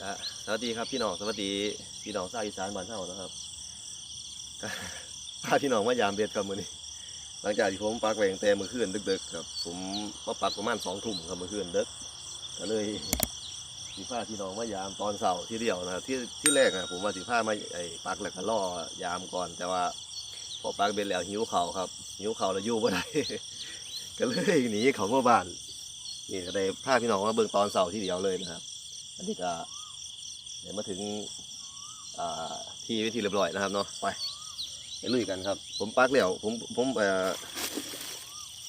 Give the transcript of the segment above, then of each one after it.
ก็สวัสดีครับพี่น้องสวัสดีพี่น้องชาวอีสานบ้านเฮานะครับก็พาพี่น้องมายามเบ็ดครับมื้อนี้ หลังจากที่ผมปักแหวงแต่เมื่อคืนดึกๆครับผมมาปักประมาณสองทุ่มครับเมื่อคืนดึกก็เลยสิพาพี่น้องมายามตอนเสาร์ที่เดียวนะครับที่ที่แรกนะผมว่าสิพามาไอ้ปักแล้วก็ล่อยามก่อน แต่ว่าพอปักเบ็ดแล้วหิวเข่าครับหิวเข่าแล้วอยู่บ่ได้ก็เลยหนีเขาเมาบ้านนี่ก็ได้พาพี่น้องมาเบิ่งตอนเสาร์ที่เดียวเลยนะครับอันนี้ก็ เดี๋ยวมาถึงอ่าที่วิธีเรียบร้อยนะครับเนาะไปไปลุยกันครับ ผมปักแล้วผมผมเอ่อ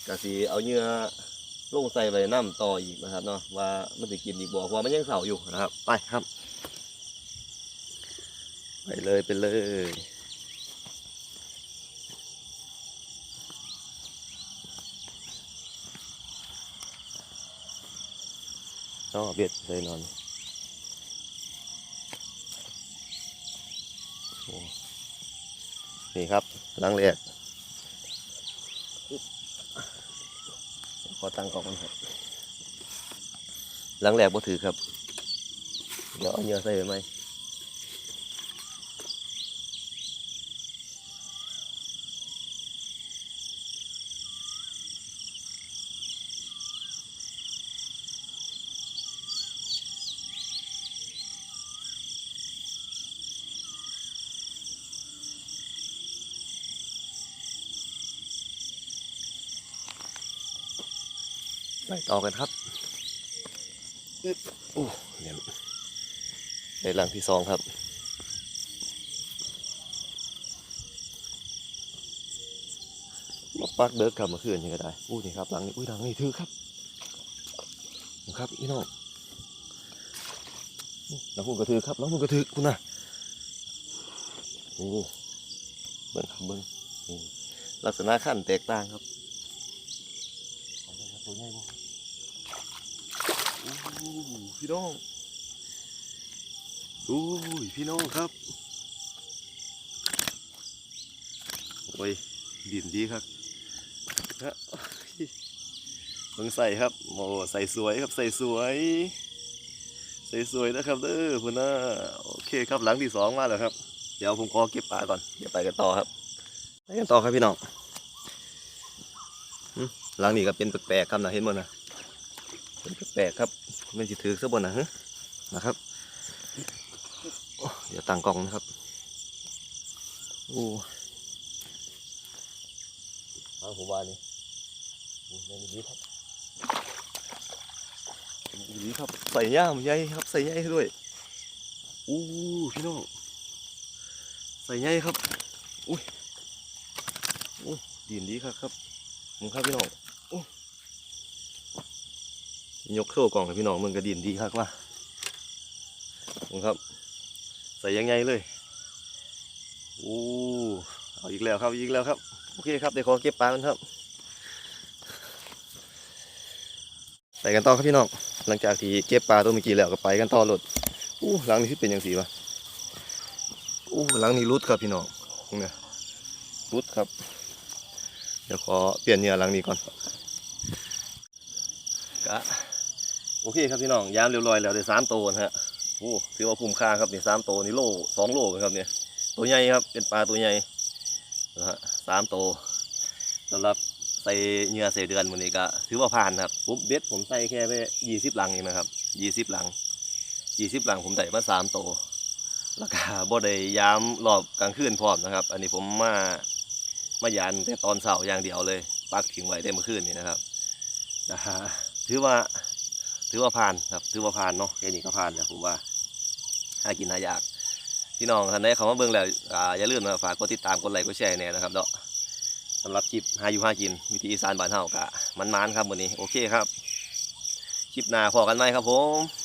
กะสีเอาเนื้อลงใส่ใบน้ำต่ออีกนะครับเนาะว่ามันจะกินอีกบ่เพราะว่ามันยังเสาอยู่นะครับ ไปครับ ไปเลยไปเลยต่อเบ็ดเลยนอน โอ้ นี่ครับล้างแรกขอตั้งกล่องก่อนครับล้างแรกบ่ถือครับ เดี๋ยวเอาเนื้อใส่ไปไหม ไปต่อกันครับโอ้เนี่ยในหลังที่สองครับมาปักเดิกกลับมาคืนยังก็ได้อู้นี่ครับหลังนี้อุ้ยหลังนี้ถือครับครับพี่น้องหลังพุ่งกระถือครับหลังพุ่งกระถือคุณน่ะโอ้เบิ้งครับเบิ้งลักษณะขั้นแตกต่างครับตัวใหญ่บ่ พี่น้องอู้ยพี่น้องครับโอ้ยดินดีครับฮะเบิ่งใส่ครับโอ้ใส่สวยครับใส่สวย ใส่สวยนะครับเด้อพุ่นน่ะโอเคครับหลังที่สองมาแล้วครับ เดี๋ยวผมขอเก็บปลาก่อนเดี๋ยวไปกันต่อครับไปกันต่อครับพี่น้องหลังนี้ก็เป็นแปลกๆครับนะเห็นบ่นะ แปลกๆครับมันจะถือซะบนนะฮะนะครับโอ้เดี๋ยวตั้งกล้องนะครับโอ้ทางผมว่านี่โอ้ยนี่ดีครับดีครับ ใส่ย่ามใหญ่ครับ ใส่ใหญ่ด้วยอู้พี่น้องใส่ใหญ่ครับ อุ้ยโอ้ดีนดีครับครับมึงครับพี่น้อง ยกเข้ากล่องให้พี่น้องมึงกระดินดีครับว่าผมครับ ใส่ยังไงเลยโอ้เอาอีกแล้วครับอีกแล้วครับ โอเคครับเดี๋ยวขอเก็บปลากันครับไปกันต่อครับพี่น้องหลังจากที่เก็บปลาตัวเมื่อกี้แล้วก็ไปกันต่อรถอู้หลังนี้ที่เป็นยังสีวะอู้หลังนี้รุดครับพี่น้องเนี่ยรุดครับ เดี๋ยวขอเปลี่ยนเหยื่อหลังนี้ก่อนกะ โอเคครับพี่น้องยามเรียบร้อยแล้วได้สามตัวนะฮะโอ้ถือว่าคุ้มค่าครับนี่สามตัวนี่โลสองโลครับเนี่ยตัวใหญ่ครับเป็นปลาตัวใหญ่นะฮะสามตัวสำหรับใส่เหงื่อใส่เดือนวันนี้ก็ถือว่าผ่านครับผมเบ็ดผมใส่แค่ไปยี่สิบลังเองนะครับยี่สิบลังยี่สิบลังผมได้มาสามตัวแล้วก็บ่ได้ยามรอบกลางคืนพร้อมนะครับ อันนี้ผมมามายานแต่ตอนเช้าอย่างเดียวเลย ปักทิ้งไว้ได้เมื่อคืนนี้นะครับนะฮะถือว่า ถือว่าผ่านครับ ถือว่าผ่านเนาะแค่นี้ก็ผ่านแล้วผมว่าหากินหายาก พี่น้องท่านใดเขามาเบิ่งแล้วอ่าอย่าลืมนะฝากกดติดตามกดไลค์กดแชร์แน่นะครับเนาะสำหรับคลิปหาอยู่หากิน วิธีอีสานบ้านเฮากะมันๆครับวันนี้โอเคครับ คลิปหน้าพอกันไหมครับผม